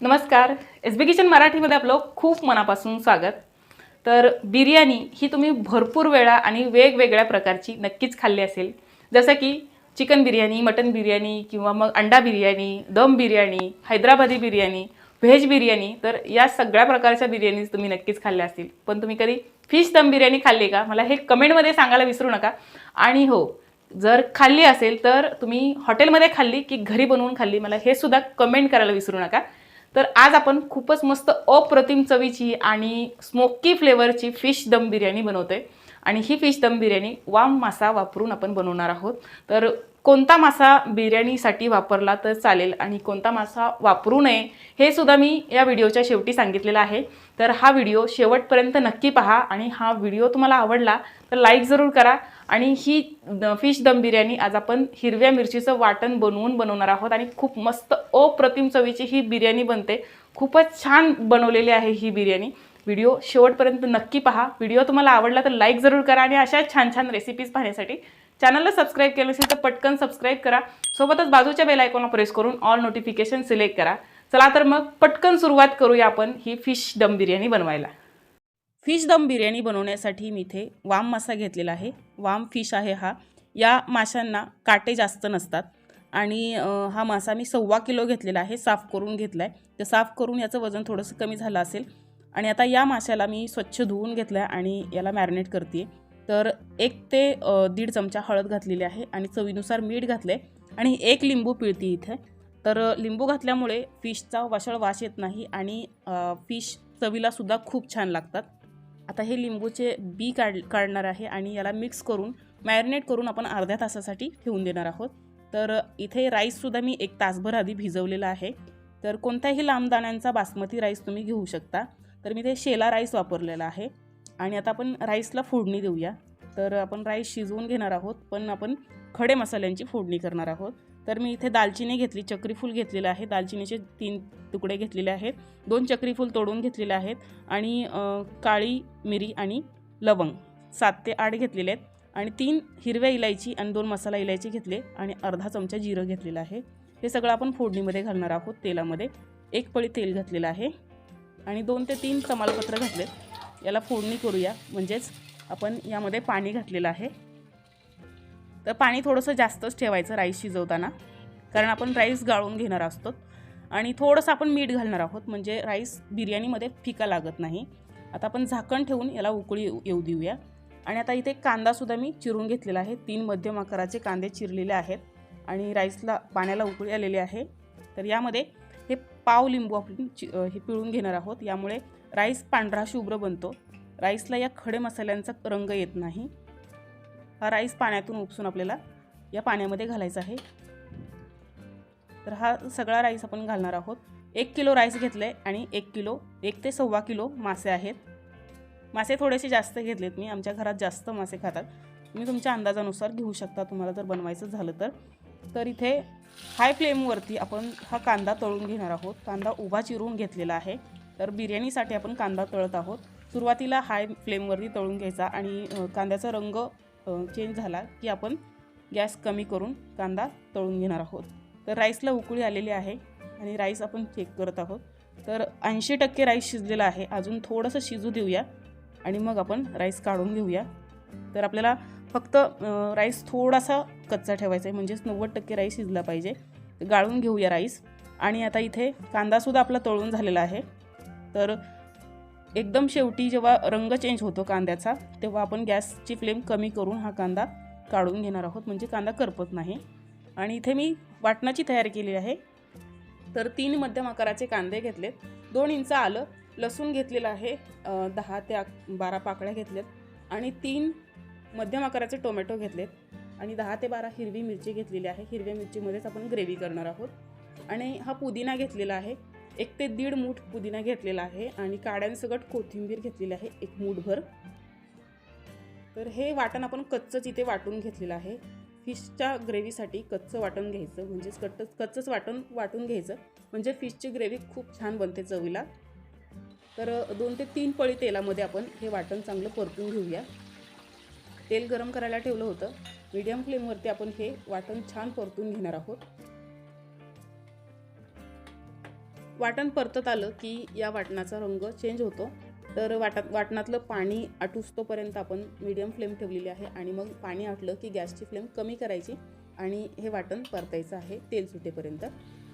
नमस्कार. एस बी किचन मराठीमध्ये आपलं खूप मनापासून स्वागत. तर बिर्याणी ही तुम्ही भरपूर वेळा आणि वेगवेगळ्या प्रकारची नक्कीच खाल्ली असेल. जसं की चिकन बिर्याणी मटन बिर्याणी किंवा मग अंडा बिर्याणी दम बिर्याणी हैदराबादी बिर्याणी व्हेज बिर्याणी तर या सगळ्या प्रकारच्या बिर्याणीज तुम्ही नक्कीच खाल्ल्या असतील. पण तुम्ही कधी फिश दम बिर्याणी खाल्ली का? मला हे कमेंटमध्ये सांगायला विसरू नका. आणि हो जर खाल्ली असेल तर तुम्ही हॉटेलमध्ये खाल्ली की घरी बनवून खाल्ली मला हे सुद्धा कमेंट करायला विसरू नका. तर आज आपण खूपच मस्त अप्रतिम चवीची आणि स्मोकी फ्लेवरची फिश दम बिर्याणी बनवतोय. आणि ही फिश दम बिर्याणी वाम मासा वापरून आपण बनवणार आहोत. तर कोणता मासा बिर्याणीसाठी वापरला तर चालेल आणि कोणता मासा वापरू नये हे सुद्धा मी या व्हिडिओच्या शेवटी सांगितलेलं आहे. तर हा व्हिडिओ शेवटपर्यंत नक्की पहा आणि हा व्हिडिओ तुम्हाला आवडला तर लाईक जरूर करा आणि ही द- फिश दम बिर्याणी आज आपण हिरव्या मिरचीचं वाटण बनवून बनवणार आहोत आणि खूप मस्त अप्रतिम चवीची ही बिर्याणी बनते. खूपच छान बनवलेली आहे ही बिर्याणी. व्हिडिओ शेवटपर्यंत नक्की पहा. व्हिडिओ तुम्हाला आवडला तर लाईक जरूर करा आणि अशा छान छान रेसिपीज पाहण्यासाठी चॅनलला सबस्क्राईब केलं असेल तर पटकन सबस्क्राईब करा. सोबतच बाजूच्या बेल आयकॉनला प्रेस करून ऑल नोटिफिकेशन सिलेक्ट करा. चला तर मग पटकन सुरुवात करूया आपण ही फिश दम बिर्याणी बनवायला. फिश दम बिर्याणी बनवण्यासाठी मी इथे वाम मासा घेतलेला आहे. वाम फिश आहे हा. या माशांना काटे जास्त नसतात आणि हा मासा मी सव्वा किलो घेतलेला आहे. साफ करून घेतला आहे तर साफ करून याचं वजन थोडंसं कमी झालं असेल आणि आता या माशाला मी स्वच्छ धुवून घेतलं आहे आणि याला मॅरिनेट करते तर एक ते दीड चमचा हळद घातलेली आहे आणि चवीनुसार मीठ घातलं आहे आणि एक लिंबू पिळती इथे. तर लिंबू घातल्यामुळे फिशचा वशळ वास येत नाही आणि फिश चवीलासुद्धा खूप छान लागतात. आता हे लिंबूचे बी काढ काढणार आहे आणि याला मिक्स करून मॅरिनेट करून आपण अर्ध्या तासासाठी ठेवून देणार आहोत. तर इथे राईससुद्धा मी एक तासभर आधी भिजवलेला आहे. तर कोणत्याही लांबदाण्यांचा बासमती राईस तुम्ही घेऊ शकता. तर मी ते शेला राईस वापरलेला आहे. आणि आता आपण राईसला फोडणी देऊया. तर आपण राईस शिजवून घेणार आहोत पण आपण खडे मसाल्यांची फोडणी करणार आहोत. तर मी इथे दालचिनी घेतली चक्रीफूल घेतलेलं आहे दालचिनीचे तीन तुकडे घेतलेले आहेत. दोन चक्रीफूल तोडून घेतलेले आहेत. आणि काळी मिरी आणि लवंग सात ते आठ घेतलेले आहेत. आणि तीन हिरव्या इलायची आणि दोन मसाला इलायची घेतले आणि अर्धा चमचा जिरं घेतलेलं आहे. हे सगळं आपण फोडणीमध्ये घालणार आहोत तेलामध्ये. एक पळी तेल घातलेलं आहे. आणि दोन ते तीन तमालपत्र घातलेत. याला फोडणी करूया. म्हणजेच आपण यामध्ये पाणी घातलेलं आहे. तर पाणी थोडंसं जास्तच ठेवायचं राईस शिजवताना. कारण आपण राईस गाळून घेणार असतो. आणि थोडंसं आपण मीठ घालणार आहोत. म्हणजे राईस बिर्याणीमध्ये फिका लागत नाही. आता आपण झाकण ठेवून याला उकळी येऊ देऊया. आणि आता इथे कांदासुद्धा मी चिरून घेतलेला आहे. तीन मध्यम आकाराचे कांदे चिरलेले आहेत. आणि राईसला पाण्याला उकळी आलेली आहे. तर यामध्ये पाव लिंबू आपण चि हे पिळून घेणार आहोत. यामुळे राईस पांढरा शुभ्र बनतो. राईसला या खडे मसाल्यांचा रंग येत नाही. हा राईस पाण्यातून उपसून आपल्याला या पाण्यामध्ये घालायचा आहे. तर हा सगळा राईस आपण घालणार आहोत. एक किलो राईस घेतलं आहे आणि एक किलो एक ते सव्वा किलो मासे आहेत. मासे थोडेसे जास्त घेतलेत मी. आमच्या घरात जास्त मासे खातात. तुम्ही तुमच्या अंदाजानुसार घेऊ शकता. तुम्हाला जर बनवायचं झालं तर. तर इथे हाय फ्लेमवरती आपण हा कांदा तळून घेणार आहोत. कांदा उभा चिरून घेतलेला आहे. तर बिर्याणीसाठी आपण कांदा तळत आहोत. सुरुवातीला हाय फ्लेमवरती तळून घ्यायचा आणि कांद्याचा रंग चेंज झाला की आपण गॅस कमी करून कांदा तळून घेणार आहोत. तर राईसला उकळी आलेली आहे आणि राईस आपण चेक करत आहोत. तर ऐंशी टक्के राईस शिजलेला आहे. अजून थोडंसं शिजू देऊया आणि मग आपण राईस काढून घेऊया. तर आपल्याला फक्त राईस थोडासा कच्चा ठेवायचा आहे. म्हणजेच नव्वद टक्के राईस शिजला पाहिजे. गाळून घेऊया राईस आणि आता इथे कांदासुद्धा आपला तळून झालेला आहे. तर एकदम शेवटी जेव्हा रंग चेंज होतो कांद्याचा तेव्हा आपण गॅसची फ्लेम कमी करून हा कांदा काढून घेणार आहोत. म्हणजे कांदा करपत नाही. आणि इथे मी वाटणाची तयारी केली आहे. तर तीन मध्यम आकाराचे कांदे घेतलेत. दोन इंच आलं. लसूण घेतलेलं आहे. दहा ते बारा पाकळ्या घेतल्यात. आणि तीन मध्यम आकाराचे टोमॅटो घेतलेत आणि दहा ते बारा हिरवी मिरची घेतलेली आहे. हिरव्या मिरचीमध्येच आपण ग्रेव्ही करणार आहोत. आणि हा पुदिना घेतलेला आहे. एक ते दीड मूठ पुदिना घेतलेला आहे आणि काड्यांसकट कोथिंबीर घेतलेली आहे एक मूठभर. तर हे वाटण आपण कच्चंच इथे वाटून घेतलेलं आहे. फिशच्या ग्रेव्हीसाठी कच्चं वाटण घ्यायचं म्हणजेच कट्ट कच्चंच वाटण वाटून घ्यायचं. म्हणजे फिशची ग्रेव्ही खूप छान बनते चवीला. तर दोन ते तीन पळी तेलामध्ये आपण हे वाटण चांगलं परतून घेऊया. तेल गरम करायला ठेवलं होतं. मीडियम फ्लेमवरती आपण हे वाटण छान परतून घेणार आहोत. वाटण परतत आलं की या वाटणाचा रंग चेंज होतो. तर वाटात वाटणातलं पाणी आटुसतोपर्यंत आपण मीडियम फ्लेम ठेवलेली आहे आणि मग पाणी आटलं की गॅसची फ्लेम कमी करायची आणि हे वाटण परतायचं आहे तेल सुटेपर्यंत.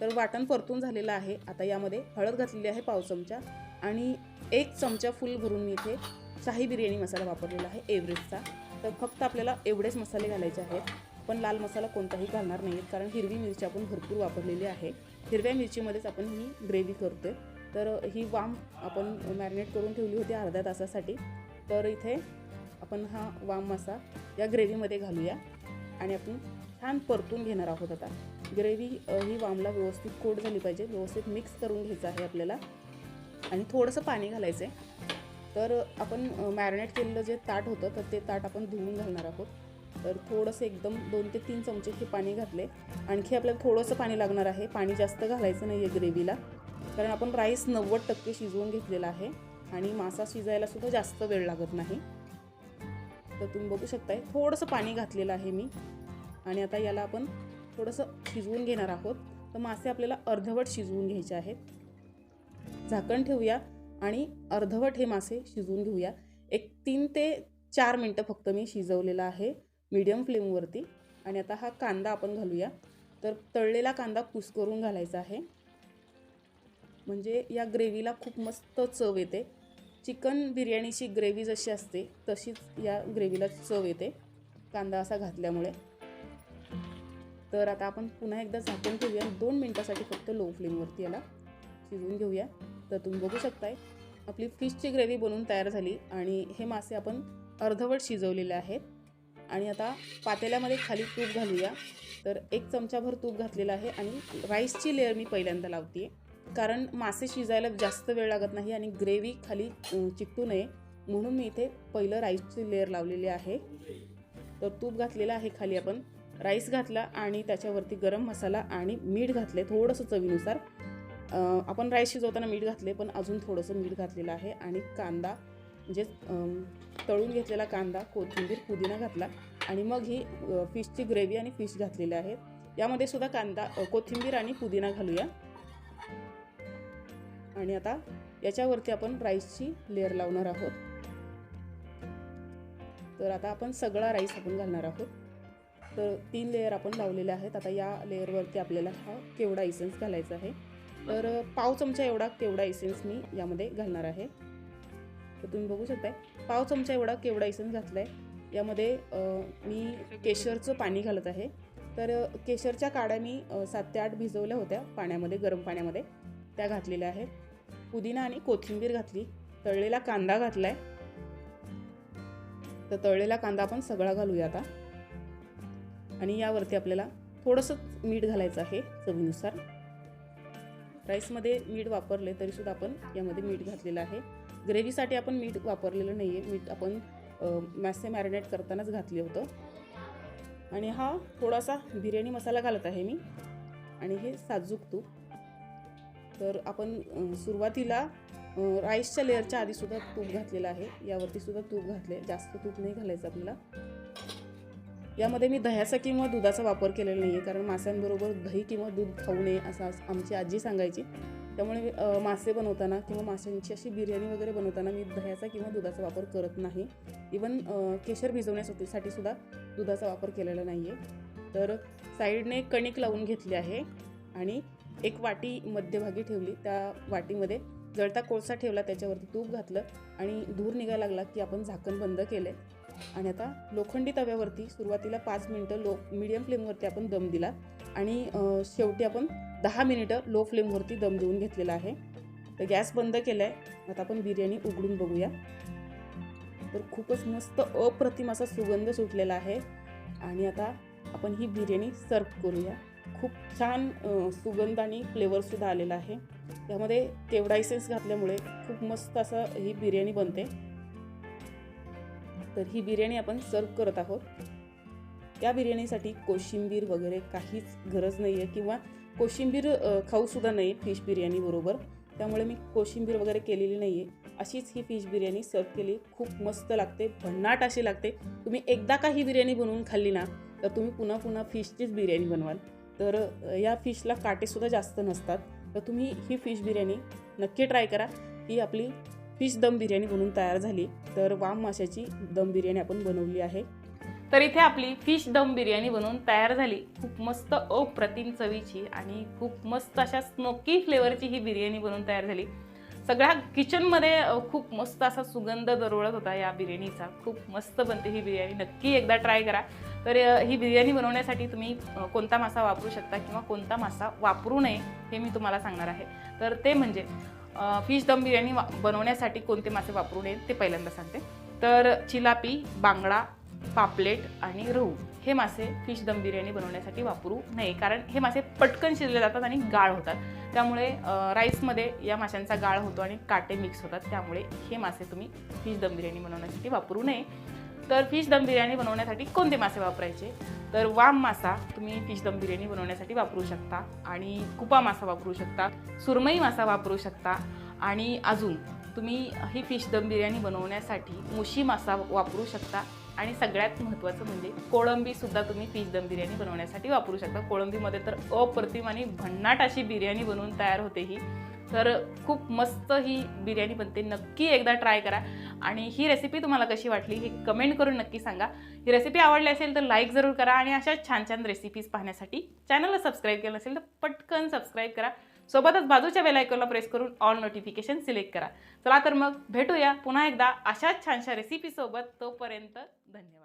तर वाटण परतून झालेलं आहे. आता यामध्ये हळद घातलेली आहे पाव चमचा आणि एक चमचा फुल भरून मी इथे शाही बिर्याणी मसाला वापरलेला आहे एव्हरेस्टचा. तर फक्त आपल्याला एवढेच मसाले घालायचे आहेत. पण लाल मसाला कोणताही घालणार नाही कारण हिरवी मिरची आपण भरपूर वापरलेली आहे. हिरव्या मिरचीमध्येच आपण ही ग्रेव्ही करतोय. तर ही वाम आपण मॅरिनेट करून ठेवली होती अर्ध्या तासासाठी. तर इथे आपण हा वाम मासा या ग्रेव्हीमध्ये घालूया. आणि आपण छान परतून घेणार आहोत आता. ग्रेव्ही ही वामला व्यवस्थित कोट झाली पाहिजे. व्यवस्थित मिक्स करून घ्यायचं आहे आपल्याला. आणि थोडंसं पाणी घालायचं आहे तर आपण मॅरिनेट केलेलं जे ताट होतं तर ते ताट आपण धुवून घालणार आहोत. तर थोडंसं एकदम दोन ते तीन चमचे हे पाणी घातले. आणखी आपल्याला थोडंसं पाणी लागणार आहे. पाणी जास्त घालायचं नाही आहे ग्रेव्हीला. कारण आपण राईस नव्वद टक्के शिजवून घेतलेला आहे. आणि मासा शिजायलासुद्धा जास्त वेळ लागत नाही. तर तुम्ही बघू शकताय थोडंसं पाणी घातलेलं आहे मी. आणि आता याला आपण थोडंसं शिजवून घेणार आहोत. तर मासे आपल्याला अर्धवट शिजवून घ्यायचे आहेत. झाकण ठेवूया. आणि अर्धवट हे मासे शिजवून घेऊया. एक तीन ते चार मिनटं फक्त मी शिजवलेला आहे मीडियम फ्लेमवरती आणि आता हा कांदा आपण घालूया. तर तळलेला कांदा कुस करून घालायचा आहे. म्हणजे या ग्रेव्हीला खूप मस्त चव येते. चिकन बिर्याणीची ग्रेव्ही जशी असते तशीच या ग्रेव्हीला चव येते कांदा असा घातल्यामुळे. तर आता आपण पुन्हा एकदा झाकून ठेवूया. दोन मिनटासाठी फक्त लो फ्लेमवरती याला शिजवून घेऊया. तर तुम्ही बघू शकताय आपली फिशची ग्रेव्ही बनवून तयार झाली आणि हे मासे आपण अर्धवट शिजवलेले आहेत. आणि आता पातेल्यामध्ये खाली तूप घालूया. तर एक चमचाभर तूप घातलेलं आहे आणि राईसची लेअर मी पहिल्यांदा लावते कारण मासे शिजायला जास्त वेळ लागत नाही आणि ग्रेव्ही खाली चिकटू नये. म्हणून मी इथे पहिलं राईसची लेअर लावलेली आहे. तर तूप घातलेलं आहे खाली आपण. राईस घातला आणि त्याच्यावरती गरम मसाला आणि मीठ घातले थोडंसं चवीनुसार. आपण राईस शिजवताना मीठ घातले पण अजून थोडंसं मीठ घातलेलं आहे आणि कांदा म्हणजे तळून घेतलेला कांदा कोथिंबीर पुदिना घातला आणि मग ही फिशची ग्रेव्ही आणि फिश घातलेली आहे यामध्ये सुद्धा कांदा कोथिंबीर आणि पुदिना घालूया. आणि आता याच्यावरती आपण राईसची लेअर लावणार आहोत. तर आता आपण सगळा राईस आपण घालणार आहोत. तर तीन लेअर आपण लावलेले आहेत. आता या लेअरवरती आपल्याला हा केवडा इसेन्स घालायचा आहे? तर पाव चमचा एवढा केवडा इसेन्स मी यामध्ये घालणार आहे. तर तुम्ही बघू शकताय पाव चमचा एवढा केवडा इसेन्स घातला आहे यामध्ये मी केशरचं पाणी घालत आहे. तर केशरच्या काड्या मी सात ते आठ भिजवल्या होत्या पाण्यामध्ये गरम पाण्यामध्ये. त्या घातलेल्या आहेत. पुदिना आणि कोथिंबीर घातली. तळलेला कांदा घातला आहे तर तळलेला कांदा आपण सगळा घालूया आता. आणि यावरती आपल्याला थोडंसं मीठ घालायचं आहे चवीनुसार. राईसमध्ये मीठ वापरले तरीसुद्धा आपण यामध्ये मीठ घातलेलं आहे. ग्रेव्हीसाठी आपण मीठ वापरलेलं नाही आहे मीठ आपण अ, मासे मॅरिनेट करतानाच घातले होतं. आणि हा थोडासा बिर्याणी मसाला घालत आहे मी. आणि हे साजूक तूप. तर आपण सुरुवातीला राईसच्या लेअरच्या आधीसुद्धा तूप घातलेलं आहे. यावरतीसुद्धा तूप घातले जास्त तूप नाही घालायचं आपल्याला. यामध्ये मी दह्याचा किंवा दुधाचा वापर केलेला नाही आहे कारण माशांबरोबर दही किंवा दूध खाऊ नये असं आमची आजी सांगायची. त्यामुळे मासे बनवताना किंवा माशांची अशी बिर्याणी वगैरे बनवताना मी दह्याचा किंवा दुधाचा वापर करत नाही. इवन केशर भिजवण्यासाठी सुद्धा दुधाचा वापर केलेला नाही आहे तर साईडने कणिक लावून घेतली आहे आणि एक वाटी मध्यभागी ठेवली. त्या वाटीमध्ये जळता कोळसा ठेवला त्याच्यावरती तूप घातलं आणि धूर निघायला लागला की आपण झाकण बंद केले आणि आता लोखंडी तव्यावरती सुरुवातीला पाच मिनटं लो मिडियम फ्लेमवरती आपण दम दिला. आणि शेवटी आपण दहा मिनिटं लो फ्लेमवरती दम देऊन घेतलेला आहे. तर गॅस बंद केला आहे आता आपण बिर्याणी उघडून बघूया. तर खूपच मस्त अप्रतिम असा सुगंध सुटलेला आहे. आणि आता आपण ही बिर्याणी सर्व करूया. खूप छान सुगंध आणि फ्लेवरसुद्धा आलेला आहे. त्यामध्ये तेवढा इसेन्स घातल्यामुळे खूप मस्त असं ही बिर्याणी बनते. तर ही बिर्याणी आपण सर्व करत आहोत. त्या बिर्याणीसाठी कोशिंबीर वगैरे काहीच गरज नाही आहे किंवा कोशिंबीर खाऊसुद्धा नाही फिश बिर्याणी बरोबर. त्यामुळे मी कोशिंबीर वगैरे केलेली नाही आहे अशीच ही फिश बिर्याणी सर्व केली. खूप मस्त लागते भन्नाट अशी लागते. तुम्ही एकदा का ही बिर्याणी बनवून खाल्ली ना तर तुम्ही पुन्हा पुन्हा फिशचीच बिर्याणी बनवाल. तर या फिशला काटेसुद्धा जास्त नसतात. तर तुम्ही ही फिश बिर्याणी नक्की ट्राय करा. ही आपली फिश दम बिर्याणी बनवून तयार झाली. तर वाम माशाची दम बिर्याणी आपण बनवली आहे. तर इथे आपली फिश दम बिर्याणी बनवून तयार झाली. खूप मस्त अप्रतिम चवीची आणि खूप मस्त अशा स्मोकी फ्लेवरची ही बिर्याणी बनवून तयार झाली. सगळ्या किचनमध्ये खूप मस्त असा सुगंध दरवळत होता या बिर्याणीचा. खूप मस्त बनते ही बिर्याणी. नक्की एकदा ट्राय करा. तर ही बिर्याणी बनवण्यासाठी तुम्ही कोणता मासा वापरू शकता किंवा कोणता मासा वापरू नये हे मी तुम्हाला सांगणार आहे. तर ते म्हणजे फिश दम बिर्याणी वा- बनवण्यासाठी कोणते मासे वापरू नये ते पहिल्यांदा सांगते. तर चिलापी बांगडा पापलेट आणि रहू हे मासे फिश दम बिर्याणी बनवण्यासाठी वापरू नये. कारण हे मासे पटकन शिजले जातात आणि गाळ होतात. त्यामुळे राईसमध्ये या माशांचा गाळ होतो आणि काटे मिक्स होतात. त्यामुळे हे मासे तुम्ही फिश दम बिर्याणी बनवण्यासाठी वापरू नये. तर फिश दम बिर्याणी बनवण्यासाठी कोणते मासे वापरायचे? तर वाम मासा तुम्ही फिश दम बिर्याणी बनवण्यासाठी वापरू शकता आणि कुपा मासा वापरू शकता सुरमई मासा वापरू शकता आणि अजून तुम्ही ही फिश दम बिर्याणी बनवण्यासाठी मुशी मासा वापरू शकता. आणि सगळ्यात महत्त्वाचं म्हणजे कोळंबीसुद्धा तुम्ही फिश दम बिर्याणी बनवण्यासाठी वापरू शकता. कोळंबीमध्ये तर अप्रतिम आणि भन्नाट अशी बिर्याणी बनवून तयार होते ही. तर खूप मस्त ही बिर्याणी बनते. नक्की एकदा ट्राय करा. आणि ही रेसिपी तुम्हाला कशी वाटली हे कमेंट करून नक्की सांगा. ही रेसिपी आवडली असेल तर लाईक जरूर करा आणि अशा छान छान रेसिपीज पाहण्यासाठी चॅनलला सबस्क्राईब केलं असेल तर पटकन सबस्क्राईब करा. सोबतच बाजूच्या बेलायकॉनला प्रेस करून ऑल नोटिफिकेशन सिलेक्ट करा. चला तर मग भेटूया पुन्हा एकदा अशाच छानशा रेसिपीसोबत तोपर्यंत धन्यवाद.